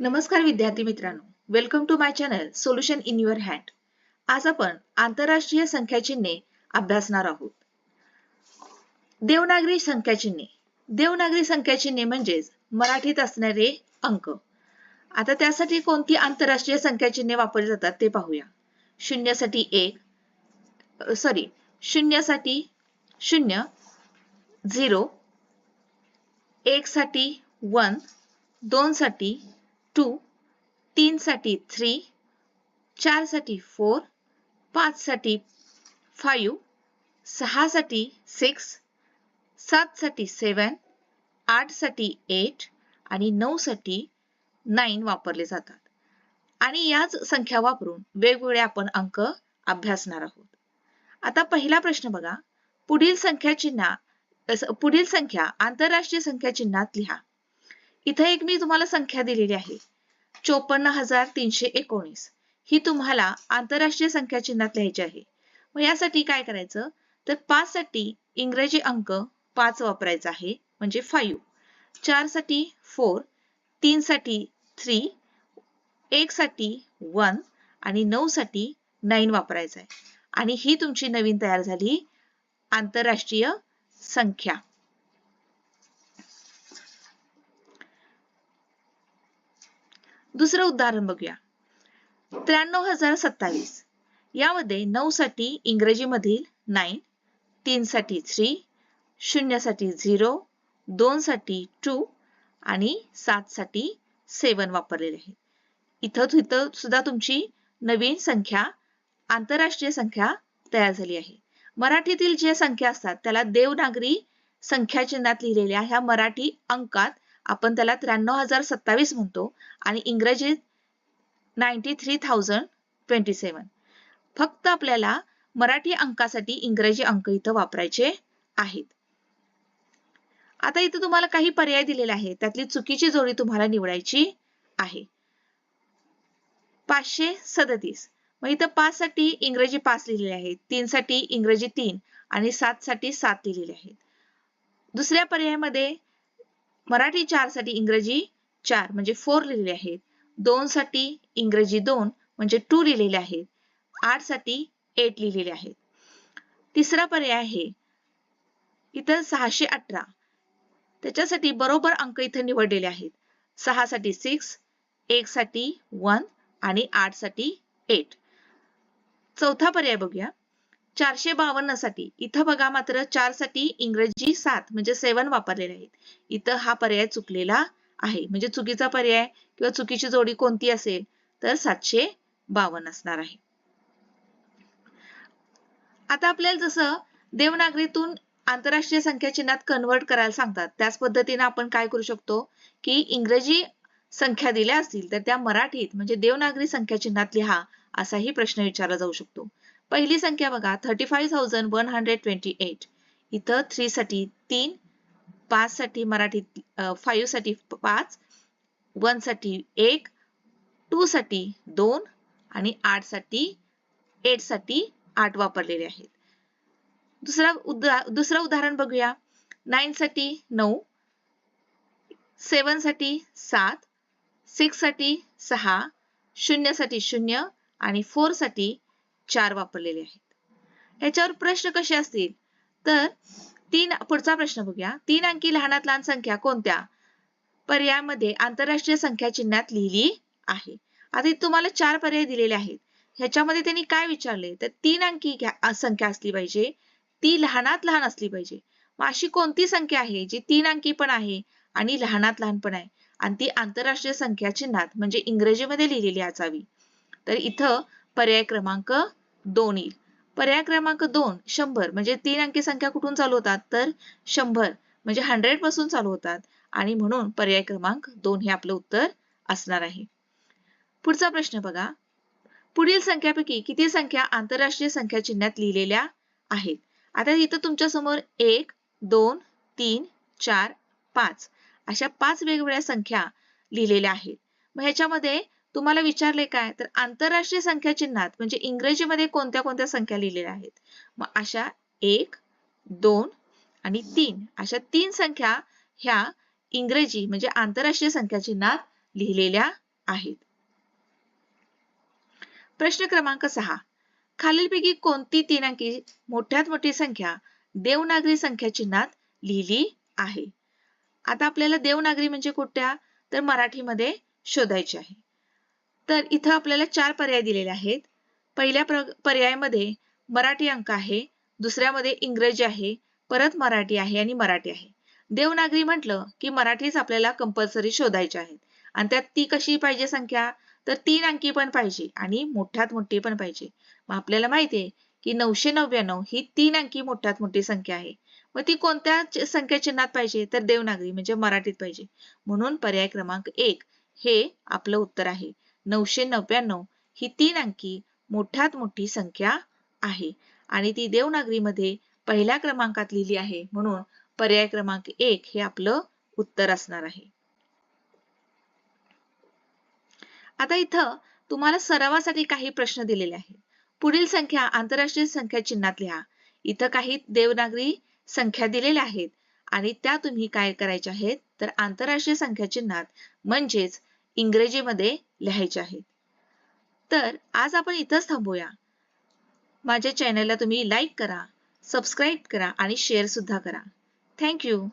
नमस्कार विद्यार्थी मित्रांनो. Welcome to my channel solution in your hand आज आपण आंतरराष्ट्रीय संख्याचिन्हे अभ्यासणार आहोत. देवनागरी संख्याचिन्हे देवनागरी संख्याचिन्हे म्हणजेच मराठीत असणारे अंक. आता त्यासाठी कोणती आंतरराष्ट्रीय संख्याचिन्हे वापरली जातात ते पाहूया. शून्यसाठी एक सॉरी शून्यसाठी शून्य झिरो एक साठी वन दोन साठी टू तीन साठी थ्री चारसाठी फोर पाच साठी फाईव्ह सहा साठी सिक्स सात साठी सेवन आठसाठी एट आणि नऊ साठी नाईन वापरले जातात. आणि याच संख्या वापरून वेगवेगळे आपण अंक अभ्यासणार आहोत. आता पहिला प्रश्न बघा. पुढील संख्या चिन्हा पुढील संख्या आंतरराष्ट्रीय संख्या चिन्हात लिहा. इथे एक मी तुम्हाला संख्या दिलेली आहे. चोपन्न हजार तीनशे एकोणीस. ही तुम्हाला आंतरराष्ट्रीय संख्या चिन्हात लिहायची आहे. मग यासाठी काय करायचं? तर पाच साठी इंग्रजी अंक पाच वापरायचा आहे म्हणजे फाईव्ह चारसाठी फोर तीन साठी थ्री एक साठी वन आणि नऊ साठी नाईन वापरायचा आहे. आणि ही तुमची नवीन तयार झाली आंतरराष्ट्रीय संख्या. दुसरं उदाहरण बघूया. त्र्याण्णव हजार सत्तावीस. यामध्ये नऊ साठी इंग्रजी मधील नाईन तीन साठी थ्री शून्यसाठी झिरो दोन साठी टू आणि सात साठी सेवन वापरलेले आहे इथं इथं सुद्धा तुमची नवीन संख्या आंतरराष्ट्रीय संख्या तयार झाली आहे. मराठीतील ज्या संख्या असतात त्याला देवनागरी संख्या चिन्हात लिहिलेल्या ह्या मराठी अंकात आपण त्याला त्र्याण्णव हजार सत्तावीस म्हणतो आणि इंग्रजीत ninety three thousand twenty seven फक्त आपल्याला मराठी अंकासाठी इंग्रजी अंक इथं वापरायचे आहेत. आता इथं तुम्हाला काही पर्याय दिलेले आहेत. त्यातली चुकीची जोडी तुम्हाला निवडायची आहे. पाचशे सदतीस. मग इथं पाच साठी इंग्रजी पाच लिहिलेले आहेत. तीन साठी इंग्रजी तीन आणि सात साठी सात लिहिलेले आहेत. दुसऱ्या पर्यायामध्ये मराठी चारसाठी इंग्रजी चार म्हणजे फोर लिहिलेले आहेत. दोन साठी इंग्रजी दोन म्हणजे टू लिहिलेले आहेत. आठसाठी एट लिहिलेले आहेत. तिसरा पर्याय आहे इथं सहाशे अठरा. त्याच्यासाठी बरोबर अंक इथं निवडलेले आहेत. सहा साठी सिक्स एक साठी वन आणि आठसाठी एट चौथा पर्याय बघूया. चारशे बावन्नसाठी. इथं बघा मात्र चारसाठी इंग्रजी सात म्हणजे सेवन वापरलेले आहेत. इथं हा पर्याय चुकलेला आहे. म्हणजे चुकीचा पर्याय किंवा चुकीची जोडी कोणती असेल तर सातशे बावन्न असणार आहे. आता आपल्याला जसं देवनागरीतून आंतरराष्ट्रीय संख्या चिन्हात कन्वर्ट करायला सांगतात त्याच पद्धतीने आपण काय करू शकतो? की इंग्रजी संख्या दिल्या असतील तर त्या मराठीत म्हणजे देवनागरी संख्या चिन्हात लिहा असाही प्रश्न विचारला जाऊ शकतो. पहिली संख्या बघा thirty five thousand one hundred twenty eight इथं थ्री साठी तीन पाच साठी मराठीत फाईव्हसाठी पाच वनसाठी एक टू साठी दोन आणि आठसाठी एटसाठी आठ वापरलेले आहेत. दुसरा उदा दुसरं उदाहरण बघूया. नाईन साठी नऊ सेवनसाठी सात सिक्ससाठी सहा शून्यसाठी शून्य आणि फोरसाठी चार वापरलेले आहेत. ह्याच्यावर प्रश्न कसे असतील? तर तीन पुढचा प्रश्न बघूया. तीन अंकी लहानात लहान संख्या कोणत्या? पर्यायामध्ये आंतरराष्ट्रीय संख्या चिन्हात लिहिली आहे. आता तुम्हाला चार पर्याय दिलेले आहेत. ह्याच्यामध्ये त्यांनी काय विचारले? तर तीन अंकी संख्या असली पाहिजे. ती लहानात लहान असली पाहिजे. मग अशी कोणती संख्या आहे जी तीन अंकी पण आहे आणि लहानात लहान पण आहे? आणि ती आंतरराष्ट्रीय संख्या चिन्हात म्हणजे इंग्रजीमध्ये लिहिलेली असावी. तर इथं पर्याय क्रमांक दोन येईल. पर्याय क्रमांक दोन शंभर. म्हणजे तीन अंकी संख्या कुठून चालू होतात? तर शंभर. म्हणजे हंड्रेडपासून चालू होतात. आणि म्हणून पर्याय क्रमांक दोन हे आपलं उत्तर असणार आहे. पुढचा प्रश्न बघा. पुढील संख्यापैकी किती संख्या आंतरराष्ट्रीय संख्या चिन्हात लिहिलेल्या आहेत? आता इथं तुमच्यासमोर एक दोन तीन चार पाच अशा पाच वेगवेगळ्या संख्या लिहिलेल्या आहेत. मग ह्याच्यामध्ये तुम्हाला विचारले काय? तर आंतरराष्ट्रीय संख्या चिन्हात म्हणजे इंग्रजीमध्ये कोणत्या कोणत्या संख्या लिहिलेल्या आहेत? मग अशा एक दोन आणि तीन. अशा तीन संख्या ह्या इंग्रजी म्हणजे आंतरराष्ट्रीय संख्या चिन्हात लिहिलेल्या आहेत. प्रश्न क्रमांक सहा. खालीलपैकी कोणती तीन अंकी मोठ्यात मोठी संख्या देवनागरी संख्या चिन्हात लिहिली आहे? आता आपल्याला देवनागरी म्हणजे कुठल्या? तर मराठीमध्ये शोधायची आहे. तर इथं आपल्याला चार पर्याय दिलेले आहेत. पहिल्या पर्यायामध्ये मराठी अंक आहे दुसऱ्यामध्ये इंग्रजी आहे परत मराठी आहे आणि मराठी आहे. देवनागरी म्हटलं की मराठीच आपल्याला कंपल्सरी शोधायची आहे आणि त्यात ती कशी पाहिजे संख्या? तर तीन अंकी पण पाहिजे आणि मोठ्यात मोठी पण पाहिजे. मग आपल्याला माहिती आहे की नऊशे नव्याण्णव ही तीन अंकी मोठ्यात मोठी संख्या आहे. मग ती कोणत्या संख्या चिन्हात पाहिजे? तर देवनागरी म्हणजे मराठीत पाहिजे. म्हणून पर्याय क्रमांक एक हे आपलं उत्तर आहे. नऊशे नव्याण्णव ही तीन अंकी मोठ्यात मोठी संख्या आहे. आणि ती देवनागरीमध्ये पहिल्या क्रमांकात लिहिली आहे. म्हणून पर्याय क्रमांक एक हे आपलं उत्तर असणार आहे. आता इथं तुम्हाला सरावासाठी काही प्रश्न दिलेले आहेत. पुढील संख्या आंतरराष्ट्रीय संख्या चिन्हात लिहा. इथं काही देवनागरी संख्या दिलेल्या आहेत आणि त्या तुम्ही काय करायच्या आहेत? तर आंतरराष्ट्रीय संख्या चिन्हात म्हणजेच इंग्रजीमध्ये लिहायच्या आहेत. तर आज आपण इथंच थांबूया. माझ्या चॅनलला तुम्ही लाईक करा सबस्क्राईब करा आणि शेअर सुद्धा करा. थँक्यू